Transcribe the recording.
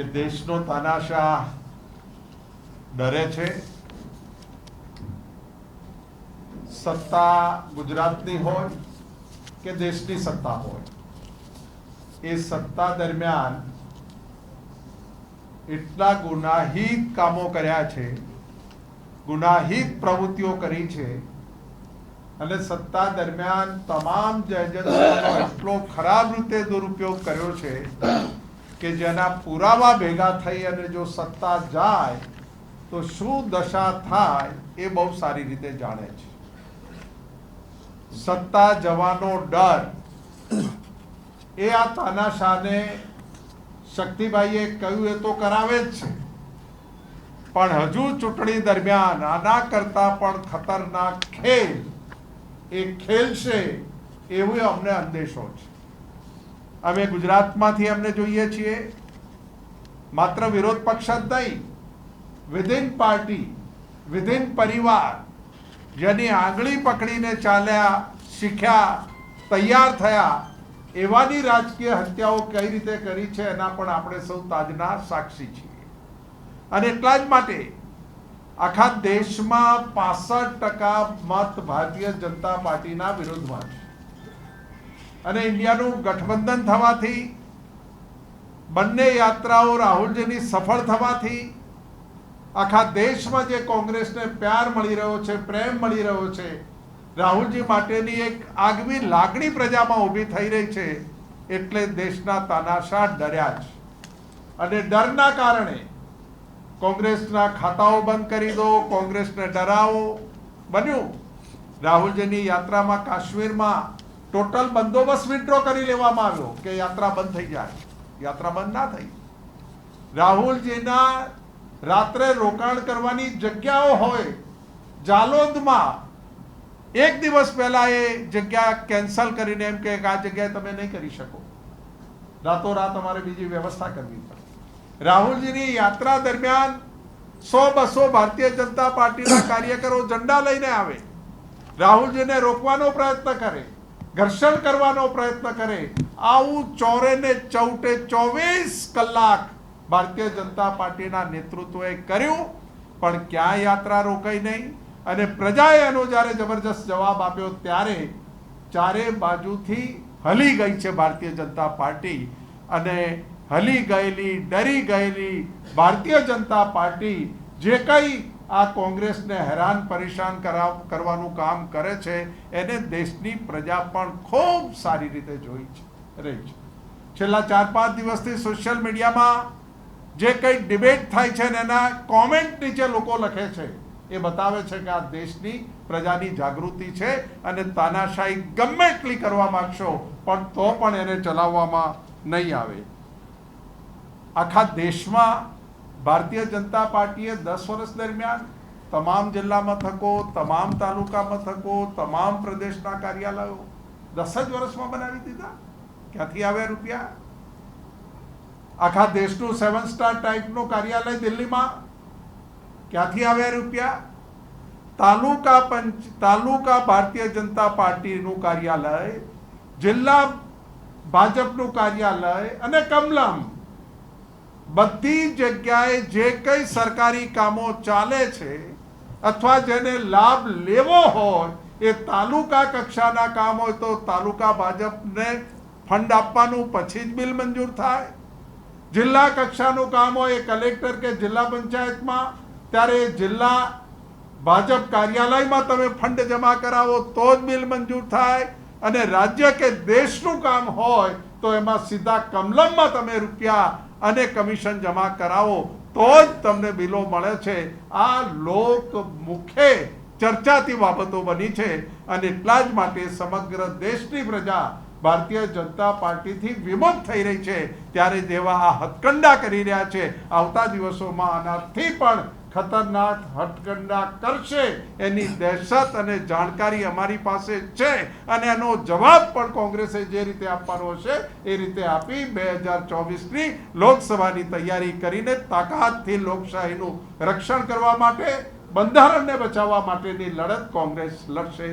કે દેશનો તાનાશાહ ડરે છે? સત્તા ગુજરાતની હોય કે દેશની સત્તા હોય? એ સત્તા દરમિયાન એટલા ગુનાહિત કામો કર્યા છે, ગુનાહિત પ્રવૃત્તિઓ કરી છે, અને સત્તા દરમિયાન તમામ જ એટલો ખરાબ રીતે દુરુપયોગ કર્યો છે કે જેના પુરાવા ભેગા થઈ અને જો સત્તા જાય, તો શું દશા થાય એ બહુ સારી રીતે જાણે છે. સત્તા જવાનો ડર એ આ તાનાશાહને શક્તિભાઈએ કહ્યું એ તો કરાવે જ છે. પણ હજુ ચૂંટણી દરમિયાન આના કરતા પણ ખતરનાક ખેલ એ ખેલશે એવું અમને અંદેશો છે. અમે ગુજરાતમાંથી અમને જોઈએ છીએ. માત્ર વિરોધ પક્ષ જ નહીં વિધિન પાર્ટી વિધિન પરિવાર, જેની આંગળી પકડીને ચાલ્યા, શીખ્યા, તૈયાર થયા, એવાની રાજકીય હત્યાઓ કઈ રીતે કરી છે એના પણ આપણે સૌ તાજના સાક્ષી છીએ. અને એટલા જ માટે આખા દેશમાં પાસઠ ટકા મત ભારતીય જનતા પાર્ટીના વિરોધમાં છે. અને ઇન્ડિયાનું ગઠબંધન થવાથી, બંને યાત્રાઓ રાહુલજીની સફળ થવાથી, આખા દેશમાં જે કોંગ્રેસને પ્યાર મળી રહ્યો છે, પ્રેમ મળી રહ્યો છે, રાહુલજી માટેની એક આગવી લાગણી પ્રજામાં ઊભી થઈ રહી છે, એટલે દેશના તાનાશાહ ડર્યા છે અને ડરના કારણે કોંગ્રેસના ખાતાઓ બંધ કરી દો, કોંગ્રેસને ડરાવો. બન્યું. રાહુલજીની યાત્રામાં કાશ્મીરમાં ટોટલ બંદોબસ્ત વિથડ્રો કરી લેવામાં આવ્યો કે યાત્રા બંધ થઈ જાય. યાત્રા બંધ ના થઈ. રાહુલજીના રાત્રે રોકાણ કરવાની જગ્યાઓ હોય, જાલોદમાં એક દિવસ પહેલા એ જગ્યા કેન્સલ કરીને એમ કે આ જગ્યાએ તમે નહીં કરી શકો. રાતોરાત અમારે બીજી વ્યવસ્થા કરવી પડે. રાહુલજીની યાત્રા દરમિયાન સો બસો ભારતીય જનતા પાર્ટીના કાર્યકરો ઝંડા લઈને આવે. રાહુલજીને રોકવાનો પ્રયત્ન કરે. ઘર્ષણ કરવાનો પ્રયત્ન કરે. આવું ચોરે ને ચૌટે ચોવીસ કલાક ભારતીય જનતા પાર્ટીના નેતૃત્વએ કર્યું, પણ ક્યાં યાત્રા રોકાઈ નહીં. અને પ્રજાએ એનો જ્યારે જબરજસ્ત જવાબ આપ્યો ત્યારે ચારે બાજુથી હલી ગઈ છે ભારતીય જનતા પાર્ટી. અને હલી ગયેલી, ડરી ગયેલી ભારતીય જનતા પાર્ટી જે કંઈ આ કોંગ્રેસને હેરાન પરેશાન કરાવ, કરવાનું કામ કરે છે. એને દેશની પ્રજા પણ ખૂબ સારી રીતે જોઈ છે, રહી છે. છેલ્લા ચાર પાંચ દિવસથી સોશિયલ મીડિયામાં જે કંઈ ડિબેટ થાય છે ને એના કોમેન્ટ નીચે લોકો લખે છે, એ બતાવે છે કે આ દેશની પ્રજાની જાગૃતિ છે અને તાનાશાહી ગમે એટલી કરવા માગશો, પણ તો પણ એને ચલાવવામાં નહીં આવે. આખા દેશમાં ભારતીય જનતા પાર્ટીએ દસ વર્ષ દરમિયાન તમામ જિલ્લા મથકો તમામ તાલુકા મથકો તમામ પ્રદેશના કાર્યાલયો દસ જ વર્ષમાં બનાવી દીધા. ક્યાંથી આવ્યા રૂપિયા? આખા દેશનું સેવન સ્ટાર ટાઈપનું કાર્યાલય દિલ્હીમાં. ક્યાંથી આવ્યા રૂપિયા? તાલુકા પંચ, તાલુકા ભારતીય જનતા પાર્ટીનું કાર્યાલય, જિલ્લા ભાજપનું કાર્યાલય અને કમલમ. બધી જગ્યાએ જે કંઈ સરકારી કામો ચાલે છે અથવા જેને લાભ લેવો હોય, એ તાલુકા કક્ષાના કામ હોય તો તાલુકા ભાજપને ફંડ આપવાનું પછી જ બિલ મંજૂર થાય. જિલ્લા કક્ષાનું કામ હોય એ કલેક્ટર કે જિલ્લા પંચાયતમાં, ત્યારે જિલ્લા ભાજપ કાર્યાલયમાં તમે ફંડ જમા કરાવો તો જ બિલ મંજૂર થાય અને રાજ્ય કે દેશનું કામ હોય તો એમાં સીધા કમલમમાં તમે રૂપિયા અને કમિશન જમા કરાવો, તો જ તમને બિલો મળે છે. આ લોક મુખે ચર્ચાતી બાબતો બની છે અને એટલા જ માટે સમગ્ર દેશની પ્રજા ભારતીય જનતા પાર્ટીથી વિમુખ થઈ રહી છે. ત્યારે જેવા આ હથકંડા કરી રહ્યા છે. આવતા દિવસોમાં આનાથી પણ ખતરનાક હટકંડા કરશે. એની દહેશત અને જાણકારી અમારી પાસે છે અને એનો જવાબ પણ કોંગ્રેસે જે રીતે આપવાનો હશે એ રીતે આપી બે હજાર ચોવીસની લોકસભાની તૈયારી કરીને તાકાતથી લોકશાહીનું રક્ષણ કરવા માટે, બંધારણને બચાવવા માટેની લડત કોંગ્રેસ લડશે.